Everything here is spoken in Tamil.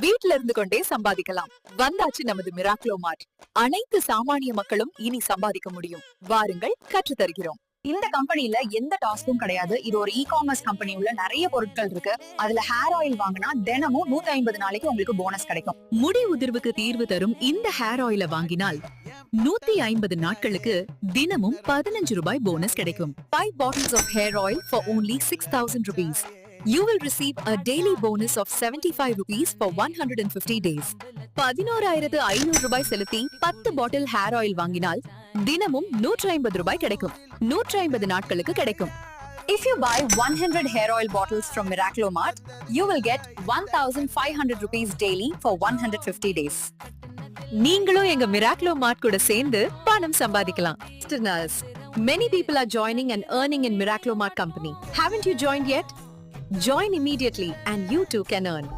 வீட்ல இருந்து கொண்டே சம்பாதிக்கலாம். வந்தாச்சு நமது மிராக்லோ மார்ட். அனைத்து சாமானிய மக்களும் இனி சம்பாதிக்க முடியும். வாருங்கள் கற்று தருகிறோம் இந்த கம்பெனில எந்த டாஸ்க்கும் கிடையாது. இது ஒரு இ காமர்ஸ் கம்பெனி உள்ள நிறைய பொருட்கள் இருக்கு. அதுல ஹேர் ஆயில் வாங்கினா தினமும் நூத்தி ஐம்பது நாளைக்கு உங்களுக்கு போனஸ் கிடைக்கும். முடி உதிர்வுக்கு தீர்வு தரும் இந்த ஹேர் ஆயில வாங்கினால் நூத்தி ஐம்பது நாட்களுக்கு தினமும் பதினஞ்சு ரூபாய் போனஸ் கிடைக்கும். Five bottles of hair oil for only six thousand rupees you will receive a daily bonus of seventy five rupees for one hundred and fifty days பதினோராயிரத்து ஐநூறு ரூபாய் செலுத்தி பத்து பாட்டில் ஹேர் ஆயில் வாங்கினால் தினமும் நூற்றி ஐம்பது ரூபாய் கிடைக்கும். நூற்றி ஐம்பது நாட்களுக்கு கிடைக்கும். If you buy one hundred hair oil bottles from Miraclo mart you will get one thousand five hundred rupees daily one hundred fifty days நீங்களும் எங்க மிராக்லோ மார்ட் கூட சேர்ந்து பணம் சம்பாதிக்கலாம். Listeners, many people are joining and earning in Miraclo Mart company. Haven't you joined yet? Join immediately and you too can earn.